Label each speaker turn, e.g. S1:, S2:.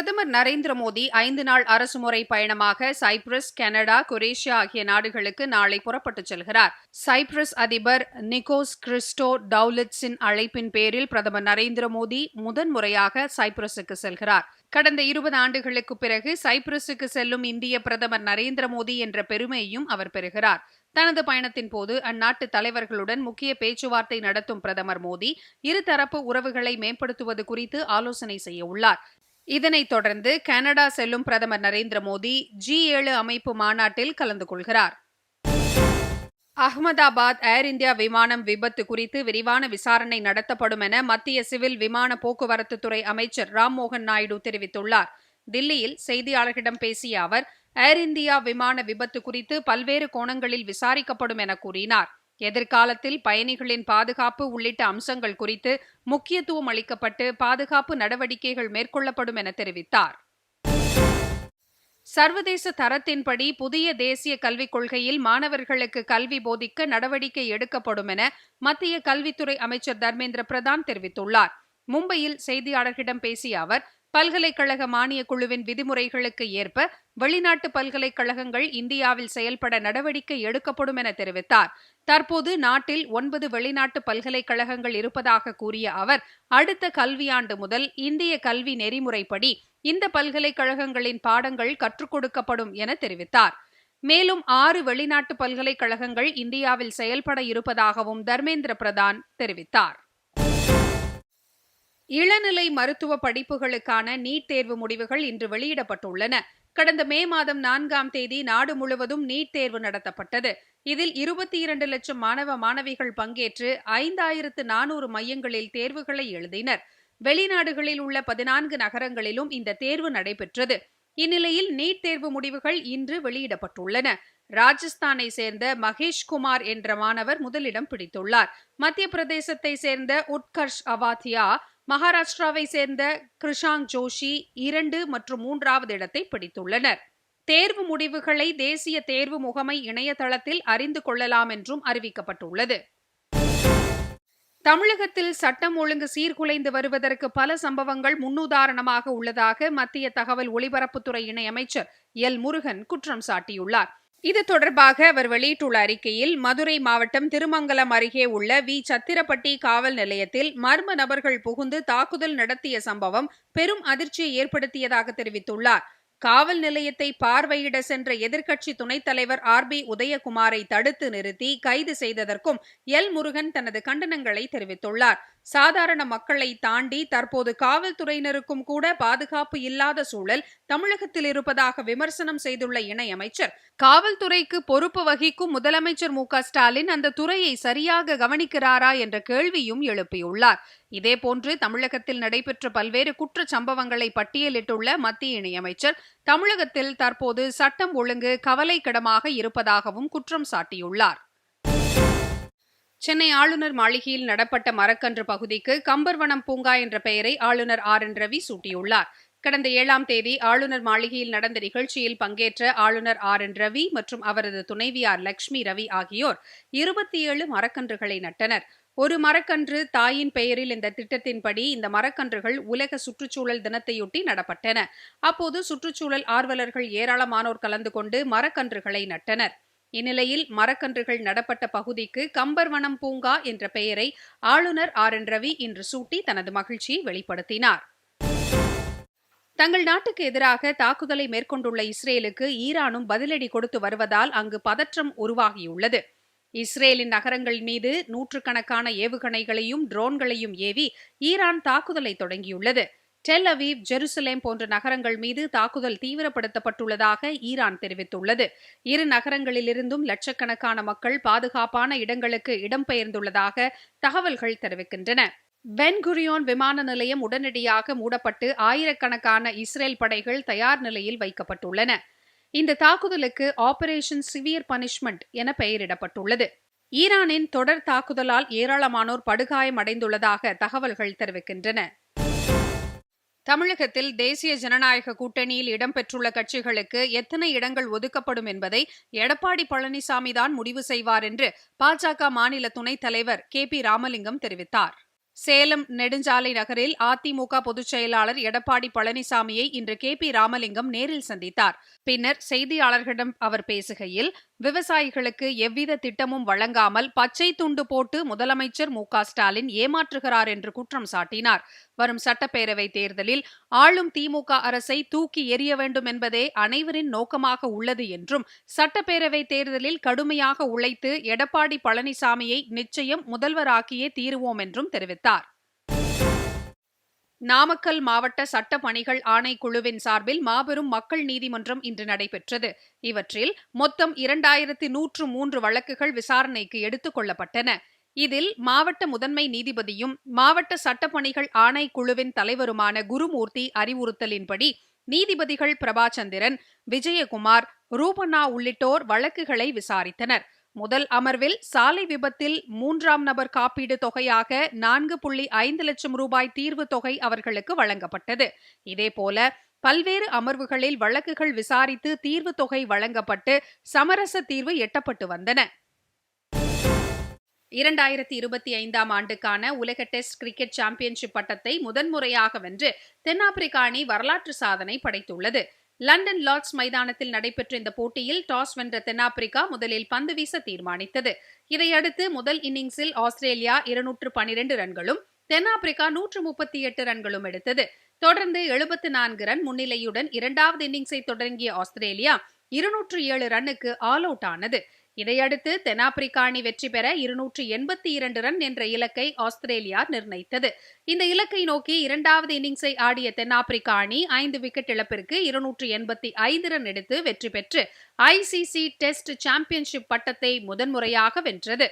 S1: பிரதமர் நரேந்திர மோடி ஐந்து நாள் அரசுமுறை பயணமாக சைப்ரஸ் கனடா குரேஷியா ஆகிய நாடுகளுக்கு நாளை புறப்பட்டுச் செல்கிறார் சைப்ரஸ் அதிபர் நிகோஸ் கிறிஸ்டோ டவுலிட்ஸின் அழைப்பின் பேரில் பிரதமர் நரேந்திர மோடி முதன்முறையாக சைப்ரஸுக்கு செல்கிறார் கடந்த இருபது ஆண்டுகளுக்கு பிறகு சைப்ரஸுக்கு செல்லும் இந்திய பிரதமர் நரேந்திர மோடி என்ற பெருமையையும் அவர் பெறுகிறார் தனது பயணத்தின் போது அந்நாட்டு தலைவர்களுடன் முக்கிய பேச்சுவார்த்தை நடத்தும் பிரதமர் மோடி இருதரப்பு உறவுகளை மேம்படுத்துவது குறித்து ஆலோசனை செய்ய உள்ளார் இதனைத் தொடர்ந்து கனடா செல்லும் பிரதமர் நரேந்திர மோடி ஜி ஏழு அமைப்பு மாநாட்டில் கலந்து கொள்கிறார் அகமதாபாத் ஏர் இந்தியா விமானம் விபத்து குறித்து விரிவான விசாரணை நடத்தப்படும் என மத்திய சிவில் விமான போக்குவரத்துத்துறை அமைச்சர் ராம்மோகன் நாயுடு தெரிவித்துள்ளார் தில்லியில் செய்தியாளர்களிடம் பேசிய அவர் ஏர் இந்தியா விமான விபத்து குறித்து பல்வேறு கோணங்களில் விசாரிக்கப்படும் என கூறினார் எதிர்காலத்தில் பயணிகளின் பாதுகாப்பு உள்ளிட்ட அம்சங்கள் குறித்து முக்கியத்துவம் அளிக்கப்பட்டு பாதுகாப்பு நடவடிக்கைகள் மேற்கொள்ளப்படும் என தெரிவித்தார் சர்வதேச தரத்தின்படி புதிய தேசிய கல்விக் கொள்கையில் மாணவர்களுக்கு கல்வி போதிக்க நடவடிக்கை எடுக்கப்படும் என மத்திய கல்வித்துறை அமைச்சர் தர்மேந்திர பிரதான் தெரிவித்துள்ளார் மும்பையில் செய்தியாளர்களிடம் பேசிய அவர் பல்கலைக்கழக மானியக் குழுவின் விதிமுறைகளுக்கு ஏற்ப வெளிநாட்டு பல்கலைக்கழகங்கள் இந்தியாவில் செயல்பட நடவடிக்கை எடுக்கப்படும் என தெரிவித்தார் தற்போது நாட்டில் ஒன்பது வெளிநாட்டு பல்கலைக்கழகங்கள் இருப்பதாக கூறிய அவர் அடுத்த கல்வியாண்டு முதல் இந்திய கல்வி நெறிமுறைப்படி இந்த பல்கலைக்கழகங்களின் பாடங்கள் கற்றுக் கொடுக்கப்படும் என தெரிவித்தார் மேலும் ஆறு வெளிநாட்டு பல்கலைக்கழகங்கள் இந்தியாவில் செயல்பட இருப்பதாகவும் தர்மேந்திர பிரதான் தெரிவித்தார் இளநிலை மருத்துவ படிப்புகளுக்கான நீட் தேர்வு முடிவுகள் இன்று வெளியிடப்பட்டுள்ளன கடந்த மே மாதம் நான்காம் தேதி நாடு முழுவதும் நீட் தேர்வு நடத்தப்பட்டது இதில் இருபத்தி இரண்டு லட்சம் மாணவ மாணவிகள் பங்கேற்று ஐந்தாயிரத்து நானூறு மையங்களில் தேர்வுகளை எழுதினர் வெளிநாடுகளில் உள்ள பதினான்கு நகரங்களிலும் இந்த தேர்வு நடைபெற்றது இந்நிலையில் நீட் தேர்வு முடிவுகள் இன்று வெளியிடப்பட்டுள்ளன ராஜஸ்தானை சேர்ந்த மகேஷ் குமார் என்ற மாணவர் முதலிடம் பிடித்துள்ளார் மத்திய பிரதேசத்தை சேர்ந்த உட்கர்ஷ் அவாத்தியா மகாராஷ்டிராவை சேர்ந்த கிருஷாங் ஜோஷி இரண்டு மற்றும் மூன்றாவது இடத்தை பிடித்துள்ளனர் தேர்வு முடிவுகளை தேசிய தேர்வு முகமை இணையதளத்தில் அறிந்து கொள்ளலாம் என்றும் அறிவிக்கப்பட்டுள்ளது தமிழகத்தில் சட்டம் ஒழுங்கு சீர்குலைந்து வருவதற்கு பல சம்பவங்கள் முன்னுதாரணமாக உள்ளதாக மத்திய தகவல் ஒலிபரப்புத்துறை இணையமைச்சர் எல் முருகன் குற்றம் சாட்டியுள்ளார் இது தொடர்பாக அவர் வெளியிட்டுள்ள அறிக்கையில் மதுரை மாவட்டம் திருமங்கலம் அருகே உள்ள வி சத்திரப்பட்டி காவல் நிலையத்தில் மர்ம நபர்கள் புகுந்து தாக்குதல் நடத்திய சம்பவம் பெரும் அதிர்ச்சியை ஏற்படுத்தியதாக தெரிவித்துள்ளார் காவல் நிலையத்தை பார்வையிட சென்ற எதிர்க்கட்சி துணைத் தலைவர் ஆர் பி உதயகுமாரை தடுத்து நிறுத்தி கைது செய்ததற்கும் எல் முருகன் தனது கண்டனங்களை தெரிவித்துள்ளார் சாதாரண மக்களை தாண்டி தற்போது காவல்துறையினருக்கும் கூட பாதுகாப்பு இல்லாத சூழல் தமிழகத்தில் இருப்பதாக விமர்சனம் செய்துள்ள இணையமைச்சர் காவல்துறைக்கு பொறுப்பு வகிக்கும் முதலமைச்சர் மு ஸ்டாலின் அந்த துறையை சரியாக கவனிக்கிறாரா என்ற கேள்வியும் எழுப்பியுள்ளார் இதேபோன்று தமிழகத்தில் நடைபெற்ற பல்வேறு குற்ற சம்பவங்களை பட்டியலிட்டுள்ள மத்திய இணையமைச்சர் தமிழகத்தில் தற்போது சட்டம் ஒழுங்கு கவலைக்கிடமாக இருப்பதாகவும் குற்றம் சாட்டியுள்ளார் சென்னை ஆளுநர் மாளிகையில் நடப்பட்ட மரக்கன்று பகுதிக்கு கம்பர்வனம் பூங்கா என்ற பெயரை ஆளுநர் ஆர் என் ரவி சூட்டியுள்ளார் கடந்த ஏழாம் தேதி ஆளுநர் மாளிகையில் நடந்த நிகழ்ச்சியில் பங்கேற்ற ஆளுநர் ஆர் என் ரவி மற்றும் அவரது துணைவியார் லட்சுமி ரவி ஆகியோர் இருபத்தி ஏழு மரக்கன்றுகளை நட்டனர் ஒரு மரக்கன்று தாயின் பெயரில் இந்த திட்டத்தின்படி இந்த மரக்கன்றுகள் உலக சுற்றுச்சூழல் தினத்தையொட்டி நடப்பட்டன அப்போது சுற்றுச்சூழல் ஆர்வலர்கள் ஏராளமானோர் கலந்து கொண்டு மரக்கன்றுகளை நட்டனர் இந்நிலையில் மரக்கன்றுகள் நடப்பட்ட பகுதிக்கு கம்பர்வனம் பூங்கா என்ற பெயரை ஆளுநர் ஆர் என் ரவி இன்று சூட்டி தனது மகிழ்ச்சியை வெளிப்படுத்தினார் தங்கள் நாட்டுக்கு எதிராக தாக்குதலை மேற்கொண்டுள்ள இஸ்ரேலுக்கு ஈரானும் பதிலடி கொடுத்து வருவதால் அங்கு பதற்றம் உருவாகியுள்ளது இஸ்ரேலின் நகரங்கள் மீது நூற்றுக்கணக்கான ஏவுகணைகளையும் ட்ரோன்களையும் ஏவி ஈரான் தாக்குதலை தொடங்கியுள்ளது டெல் அவீவ் ஜெருசலேம் போன்ற நகரங்கள் மீது தாக்குதல் தீவிரப்படுத்தப்பட்டுள்ளதாக ஈரான் தெரிவித்துள்ளது இரு நகரங்களிலிருந்தும் லட்சக்கணக்கான மக்கள் பாதுகாப்பான இடங்களுக்கு இடம்பெயர்ந்துள்ளதாக தகவல்கள் தெரிவிக்கின்றன பென்குரியோன் விமான நிலையம் உடனடியாக மூடப்பட்டு ஆயிரக்கணக்கான இஸ்ரேல் படைகள் தயார் நிலையில் வைக்கப்பட்டுள்ளன இந்த தாக்குதலுக்கு ஆபரேஷன் சிவியர் பனிஷ்மெண்ட் என பெயரிடப்பட்டுள்ளது ஈரானின் தொடர் தாக்குதலால் ஏராளமானோர் படுகாயம் அடைந்துள்ளதாக தகவல்கள் தெரிவிக்கின்றன தமிழகத்தில் தேசிய ஜனநாயக கூட்டணியில் இடம்பெற்றுள்ள கட்சிகளுக்கு எத்தனை இடங்கள் ஒதுக்கப்படும் என்பதை எடப்பாடி பழனிசாமி தான் முடிவு செய்வார் என்று பாஜக மாநில துணைத் தலைவர் கே பி ராமலிங்கம் தெரிவித்தார் சேலம் நெடுஞ்சாலை நகரில் அதிமுக பொதுச் செயலாளர் எடப்பாடி பழனிசாமியை இன்று கே பி ராமலிங்கம் நேரில் சந்தித்தார் பின்னர் செய்தியாளர்களிடம் அவர் பேசுகையில் விவசாயிகளுக்கு எவ்வித திட்டமும் வழங்காமல் பச்சை துண்டு போட்டு முதலமைச்சர் மு ஸ்டாலின் ஏமாற்றுகிறார் என்று குற்றம் சாட்டினார் வரும் சட்டப்பேரவை தேர்தலில் ஆளும் திமுக அரசை தூக்கி எறிய வேண்டும் என்பதே அனைவரின் நோக்கமாக உள்ளது என்றும் சட்டப்பேரவை தேர்தலில் கடுமையாக உழைத்து எடப்பாடி பழனிசாமியை நிச்சயம் முதல்வராக்கியே தீருவோம் என்றும் தெரிவித்தார் நாமக்கல் மாவட்ட சட்ட பணிகள் ஆணைக்குழுவின் சார்பில் மாபெரும் மக்கள் நீதிமன்றம் இன்று நடைபெற்றது இவற்றில் மொத்தம் இரண்டாயிரத்தி நூற்று மூன்று வழக்குகள் விசாரணைக்கு எடுத்துக் கொள்ளப்பட்டன இதில் மாவட்ட முதன்மை நீதிபதியும் மாவட்ட சட்டப்பணிகள் ஆணைக்குழுவின் தலைவருமான குருமூர்த்தி அறிவுறுத்தலின்படி நீதிபதிகள் பிரபாச்சந்திரன் விஜயகுமார் ரூபனா உள்ளிட்டோர் வழக்குகளை விசாரித்தனர் முதல் அமர்வில் சாலை விபத்தில் மூன்றாம் நபர் காப்பீடு தொகையாக நான்கு புள்ளி ஐந்து லட்சம் ரூபாய் தீர்வு தொகை அவர்களுக்கு வழங்கப்பட்டது இதேபோல பல்வேறு அமர்வுகளில் வழக்குகள் விசாரித்து தீர்வு தொகை வழங்கப்பட்டு சமரச தீர்வு எட்டப்பட்டு வந்தன இரண்டாயிரத்தி இருபத்தி ஐந்தாம் ஆண்டுக்கான உலக டெஸ்ட் கிரிக்கெட் சாம்பியன்ஷிப் பட்டத்தை முதன்முறையாக வென்று தென்னாப்பிரிக்கா அணி வரலாற்று சாதனை படைத்துள்ளது லண்டன் லார்ட்ஸ் மைதானத்தில் நடைபெற்ற இந்த போட்டியில் டாஸ் வென்ற தென்னாப்பிரிக்கா முதலில் பந்து வீச தீர்மானித்தது இதையடுத்து முதல் இன்னிங்ஸில் ஆஸ்திரேலியா இருநூற்று பனிரெண்டு ரன்களும் தென்னாப்பிரிக்கா நூற்று முப்பத்தி எட்டு ரன்களும் எடுத்தது தொடர்ந்து எழுபத்து நான்கு ரன் முன்னிலையுடன் இரண்டாவது இன்னிங்ஸை தொடங்கிய ஆஸ்திரேலியா இருநூற்று ஏழு ரன்னுக்கு ஆல் அவுட் ஆனது இதையடுத்து தென்னாப்பிரிக்கா அணி வெற்றி பெற இருநூற்று எண்பத்தி இரண்டு ரன் என்ற இலக்கை ஆஸ்திரேலியா நிர்ணயித்தது இந்த இலக்கை நோக்கி இரண்டாவது இன்னிங்ஸை ஆடிய தென்னாப்பிரிக்கா அணி ஐந்து விக்கெட் இழப்பிற்கு இருநூற்றி எண்பத்தி ஐந்து ரன் எடுத்து வெற்றி பெற்று ஐசிசி டெஸ்ட் சாம்பியன்ஷிப் பட்டத்தை முதன்முறையாக வென்றது